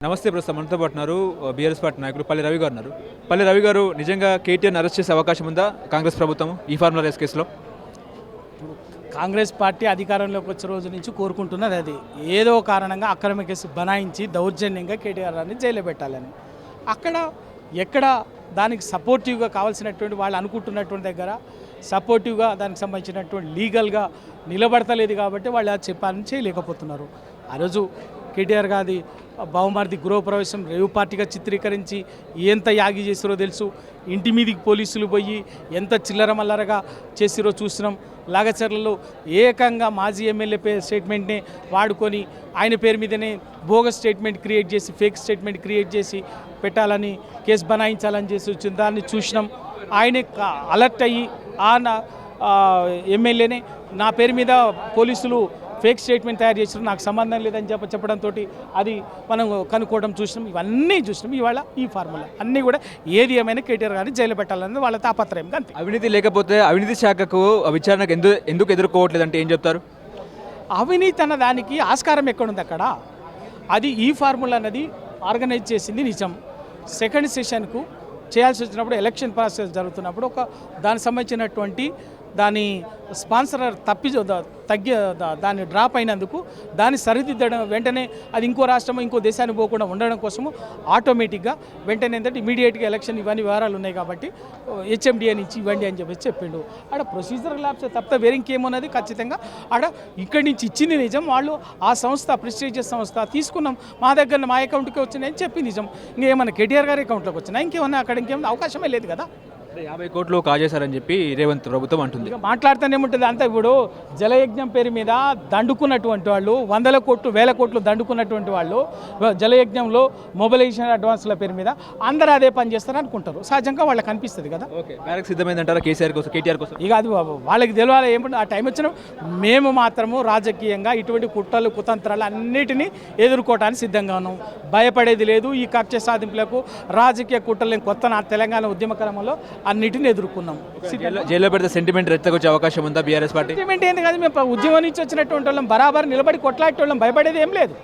నమస్తే ప్రస్తుతం మనతో పాటు ఉన్నారు బీఆర్ఎస్ పార్టీ నాయకుడు పల్లె రవి గారు ఉన్నారు. పల్లె రవి గారు నిజంగా కేటీఆర్ని అరెస్ట్ చేసే అవకాశం ఉందా కాంగ్రెస్ ప్రభుత్వం ఈ ఫార్ములా రేస్ కేసులో? కాంగ్రెస్ పార్టీ అధికారంలోకి వచ్చే రోజు నుంచి కోరుకుంటున్నది అది. ఏదో కారణంగా అక్రమ కేసు బనాయించి దౌర్జన్యంగా కేటీఆర్ గారిని జైలు పెట్టాలని. అక్కడ ఎక్కడ దానికి సపోర్టివ్గా కావాల్సినటువంటి వాళ్ళు అనుకుంటున్నటువంటి దగ్గర సపోర్టివ్గా దానికి సంబంధించినటువంటి లీగల్గా నిలబడతలేదు కాబట్టి వాళ్ళు అది చెప్పాలని చేయలేకపోతున్నారు. ఆ రోజు కేటీఆర్ గారి బహుమతి గృహప్రవేశం రేవు పార్టీగా చిత్రీకరించి ఎంత యాగి చేసిరో తెలుసు. ఇంటి మీదికి పోలీసులు పోయి ఎంత చిల్లర మల్లరగా చేసిరో చూసినాం. లాగచర్లలో ఏకంగా మాజీ ఎమ్మెల్యే పే స్టేట్మెంట్ని వాడుకొని ఆయన పేరు మీదనే బోగస్ స్టేట్మెంట్ క్రియేట్ చేసి ఫేక్ స్టేట్మెంట్ క్రియేట్ చేసి పెట్టాలని కేసు బనాయించాలని చేసి వచ్చిన దాన్ని చూసినాం. ఆయనే అలర్ట్ అయ్యి ఆ, ఎమ్మెల్యేనే నా పేరు మీద పోలీసులు ఫేక్ స్టేట్మెంట్ తయారు చేసినారు నాకు సంబంధం లేదని చెప్ప చెప్పడంతో అది మనం కనుక్కోవడం చూసినాం. ఇవన్నీ చూసినాం. ఇవాళ ఈ ఫార్ములా. అన్నీ కూడా ఏది ఏమైనా కేటీఆర్ గారిని జైలు పెట్టాలన్నది వాళ్ళ తాపత్రయం. అంతే. అవినీతి లేకపోతే అవినీతి శాఖకు విచారణకు ఎందుకు ఎందుకు ఎదుర్కోవట్లేదు అంటే ఏం చెప్తారు? అవినీతి అన్న దానికి ఆస్కారం ఎక్కడుంది అక్కడ? అది ఈ ఫార్ములా అన్నది ఆర్గనైజ్ చేసింది నిజం. సెకండ్ సెషన్కు చేయాల్సి వచ్చినప్పుడు ఎలక్షన్ ప్రాసెస్ జరుగుతున్నప్పుడు ఒక దానికి సంబంధించినటువంటి దాని స్పాన్సర్ తప్పి తగ్గి దాన్ని డ్రాప్ అయినందుకు దాన్ని సరిదిద్దడం వెంటనే అది ఇంకో రాష్ట్రం ఇంకో దేశానికి పోకుండా ఉండడం కోసము ఆటోమేటిక్గా వెంటనే ఏంటంటే ఇమీడియట్గా ఎలక్షన్ ఇవన్నీ వివరాలు ఉన్నాయి కాబట్టి హెచ్ఎండిఏ నుంచి ఇవ్వండి అని చెప్పేసి చెప్పిండు. ఆడ ప్రొసీజర్ ల్యాబ్స్ తప్ప వేరే ఇంకేమున్నది? ఖచ్చితంగా ఆడ ఇక్కడి నుంచి ఇచ్చింది నిజం. వాళ్ళు ఆ సంస్థ ప్రెస్టీజియస్ సంస్థ తీసుకున్నాం. మా దగ్గర మా అకౌంట్కి వచ్చినాయని చెప్పి నిజం. ఇంకేమన్నా కేటీఆర్ గారి అకౌంట్లోకి వచ్చినా? ఇంకేమన్నా అక్కడ ఇంకేమన్నా అవకాశమే లేదు కదా? యాభై కోట్లు కాజేశారని చెప్పి రేవంత్ ప్రభుత్వం అంటుంది. మాట్లాడుతూనే ఉంటుంది. అంతా ఇప్పుడు జలయజ్ఞం పేరు మీద దండుకున్నటువంటి వాళ్ళు వందల కోట్లు వేల కోట్లు దండుకున్నటువంటి వాళ్ళు జలయజ్ఞంలో మొబిలైజేషన్ అడ్వాన్స్ల పేరు మీద అందరూ అదే పని చేస్తారు అనుకుంటారు. సహజంగా వాళ్ళకి అనిపిస్తుంది కదా? ఓకే బ్యారక్ సిద్ధమైందంటారా కేసీఆర్ కోసం కేటీఆర్ కోసం? ఇక అది వాళ్ళకి తెలియాలి ఏమిటి ఆ టైం వచ్చిన మేము మాత్రము రాజకీయంగా ఇటువంటి కుట్రలు కుతంత్రాలు అన్నిటినీ ఎదుర్కోవడానికి సిద్ధంగా ఉన్నాం. భయపడేది లేదు. ఈ కక్ష సాధింపులకు రాజకీయ కుట్రలు కొత్త నా తెలంగాణ ఉద్యమ క్రమంలో అన్నిటిని ఎదుర్కొన్నాం. జైల్లో- పెడితే సెంటిమెంట్ రెచ్చగొచ్చే అవకాశం ఉందా బీఆర్ఎస్ పార్టీ? ఉద్యమం ఏంటి కాదు మేము ఉద్యమం నుంచి వచ్చినటువంటి వాళ్ళం బరాబర్ నిలబడి కొట్లాడే వాళ్ళం భయపడేది ఏం లేదు.